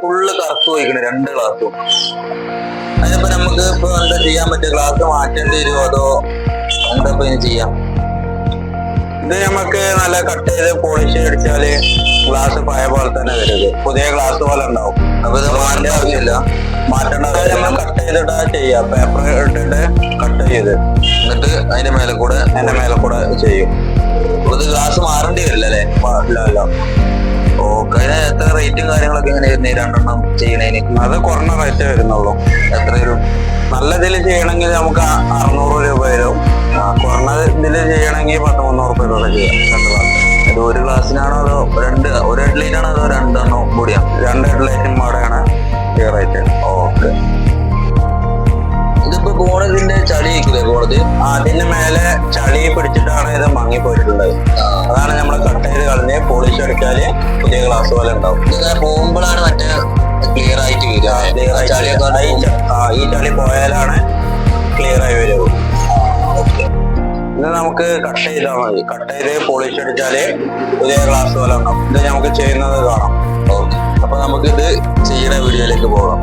Full കറുത്ത് പോയിക്കണ് രണ്ട് ക്ലാസ്സും അതിനിപ്പോ നമുക്ക് ഇപ്പൊ എന്താ ചെയ്യാൻ പറ്റുക? ഗ്ലാസ് മാറ്റേണ്ടി വരുമോ അതോ എന്താ ഇനി ചെയ്യാം? ഇത് നമുക്ക് നല്ല കട്ട് ചെയ്ത് പോളിഷ് അടിച്ചാൽ ഗ്ലാസ് പഴയ പോലെ തന്നെ വരുത് പുതിയ ഗ്ലാസ് പോലെ ഉണ്ടാവും. അപ്പൊ ഇത് മാറ്റേണ്ട ആവശ്യമില്ല. മാറ്റേണ്ട ആവശ്യം നമ്മൾ കട്ട് ചെയ്തിട്ടാ ചെയ്യാം. പേപ്പർ ഇട്ടിട്ട് കട്ട് ചെയ്ത്. എന്നിട്ട് അതിന്റെ മേലെ കൂടെ അതിന്റെ മേലെ കൂടെ ചെയ്യും. അപ്പൊ ഇത് ഗ്ലാസ് മാറേണ്ടി വരില്ല അല്ലേ. ഇല്ല ഓക്കെ. അതിന് എത്ര റേറ്റും കാര്യങ്ങളൊക്കെ എങ്ങനെ വരുന്നേ? രണ്ടെണ്ണം ചെയ്യണേന് അത് കുറഞ്ഞ റേറ്റ് വരുന്നുള്ളൂ. എത്ര വരും നല്ല ഇതിൽ ചെയ്യണമെങ്കിൽ നമുക്ക് അറുന്നൂറ് രൂപ വരും. കുറഞ്ഞ ഇതിൽ ചെയ്യണമെങ്കിൽ പത്ത് മുന്നൂറ് രൂപ കൂടെ ചെയ്യാം. രണ്ട് ഇത് ഒരു ഗ്ലാസ്സിനാണോ അതോ രണ്ട് ഒരു ഹെഡ്ലൈറ്റാണോ അതോ രണ്ടെണ്ണോ കൂടിയാ രണ്ട് ഹെഡ്ലൈറ്റും അവിടെയാണ് ഈ റേറ്റ് ഓക്കെ. ഇതിപ്പോ ഗോണതിന്റെ ചളി ആയിരിക്കില്ലേ ഗോണത് അതിന്റെ മേലെ ചളി പിടിച്ചിട്ടാണ് ഇത് മങ്ങി പോയിട്ടുള്ളത് അതാണ് അടിച്ചാൽ പുതിയ ഗ്ലാസ് പോലെ ഉണ്ടാവും. പോകുമ്പോഴാണ് മറ്റേ ക്ലിയർ ആയിട്ട് വരിക. ആയിട്ട് ഈ ചളി പോയാലാണ് ക്ലിയർ ആയി വരുള്ളൂ ഇത് നമുക്ക് കട്ട് ചെയ്താൽ മതി. കട്ട് ചെയ്ത് പോളിഷ് അടിച്ചാൽ പുതിയ ഗ്ലാസ് പോലെ ഉണ്ടാവും. ഇത് നമുക്ക് ചെയ്യുന്നത് കാണാം. ഓക്കെ. അപ്പൊ നമുക്ക് ഇത് ചെയ്യുന്ന വീഡിയോയിലേക്ക് പോകാം.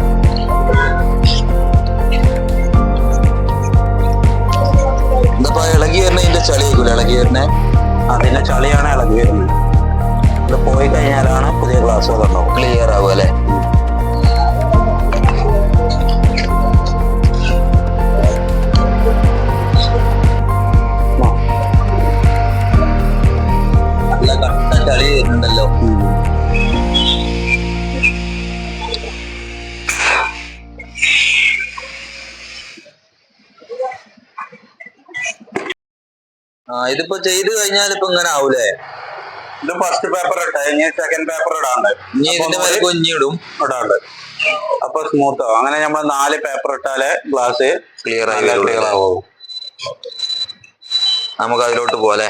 ഇതിപ്പോ ഇളകി വരുന്ന ഇതിന്റെ ചളി ആയിരിക്കൂല? ഇളകി വരുന്നേ? അതിന്റെ ചളിയാണ് ഇളകി വരുന്നത്. ഇത് പോയി കഴിഞ്ഞാലാണ് പുതിയ പോലെ ഉണ്ടാവും ക്ലിയർ ആവുക അല്ലെ? ഇതിപ്പോ ചെയ്ത് കഴിഞ്ഞാൽ ഇപ്പൊ ഇങ്ങനെ ആവൂലേ? ഇത് ഫസ്റ്റ് പേപ്പർ ഇട്ട ഇനി സെക്കൻഡ് പേപ്പർ ഇടാണ്ട്. ഇനി ഇതിന്റെ മേലെ കുഞ്ഞിടും. ഇടാണ്ട്. അപ്പൊ സ്മൂത്ത് ആവും. അങ്ങനെ നമ്മൾ നാല് പേപ്പർ ഇട്ടാൽ ഗ്ലാസ് ക്ലിയർ ആയി ക്ലിയർ? ആവും. നമുക്ക് അതിലോട്ട് പോലെ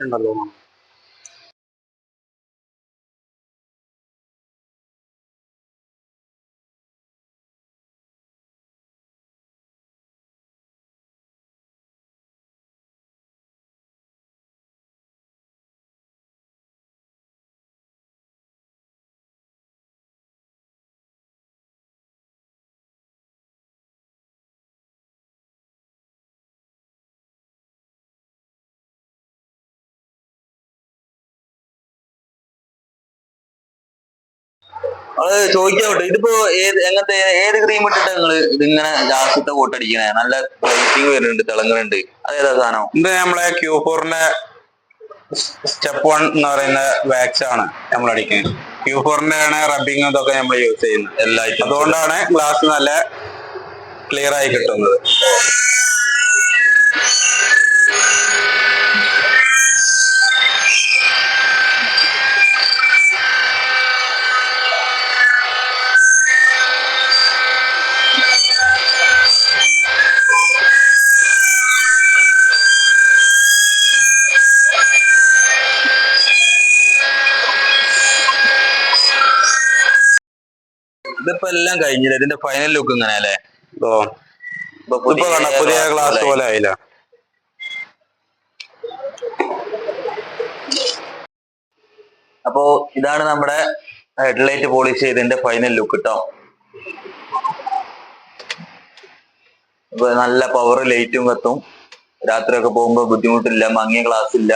ഉണ്ടല്ലോ. അത് ചോദിക്കാൻ വിട്ടു ഇതിപ്പോ ഏത് എങ്ങനത്തെ ഏത് ക്രീം ഇട്ടിട്ട് നിങ്ങൾ ഇതിങ്ങനെ ജാസ്യത്തെ കോട്ടടിക്കണേ നല്ല റേറ്റിംഗ് വരുന്നുണ്ട് തിളങ്ങുന്നുണ്ട്. അതേതാ സാധനം? ഇത് നമ്മളെ ക്യൂ ഫോറിന്റെ സ്റ്റെപ്പ് വൺ എന്ന് പറയുന്ന വാക്സ് ആണ് നമ്മൾ അടിക്കുന്നത് ക്യൂ ഫോറിന്റെ ആണ് റബ്ബിങ് ഇതൊക്കെ നമ്മൾ യൂസ് ചെയ്യുന്നത് എല്ലാ അതുകൊണ്ടാണ് ഗ്ലാസ് നല്ല ക്ലിയർ ആയി കിട്ടുന്നത്. ഇതിപ്പോ എല്ലാം കഴിഞ്ഞില്ല? ഇതിന്റെ ഫൈനൽ ലുക്ക് ഇങ്ങനെ അല്ലേ ഇതോ ഇപ്പൊ കണ്ട? പുതിയ ക്ലാസ് പോലെ ആയില്ല? അപ്പോ ഇതാണ് നമ്മുടെ ഹെഡ്ലൈറ്റ് പോളിഷ് ചെയ്തതിന്റെ ഫൈനൽ ലുക്ക് കേട്ടോ നല്ല പവർ ലൈറ്റും കത്തും. രാത്രിയൊക്കെ പോകുമ്പോ ബുദ്ധിമുട്ടില്ല മങ്ങിയ ഗ്ലാസ് ഇല്ല.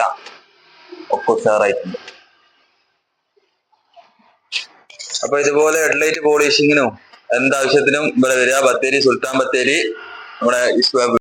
ഒക്കെ ഉഷാറായിട്ടുണ്ട്. അപ്പൊ ഇതുപോലെ ഹെഡ്ലൈറ്റ് പോളിഷിങ്ങിനും എന്താവശ്യത്തിനും ഇവിടെ വരിക. ബത്തേരി സുൽത്താൻ ബത്തേരി നമ്മുടെ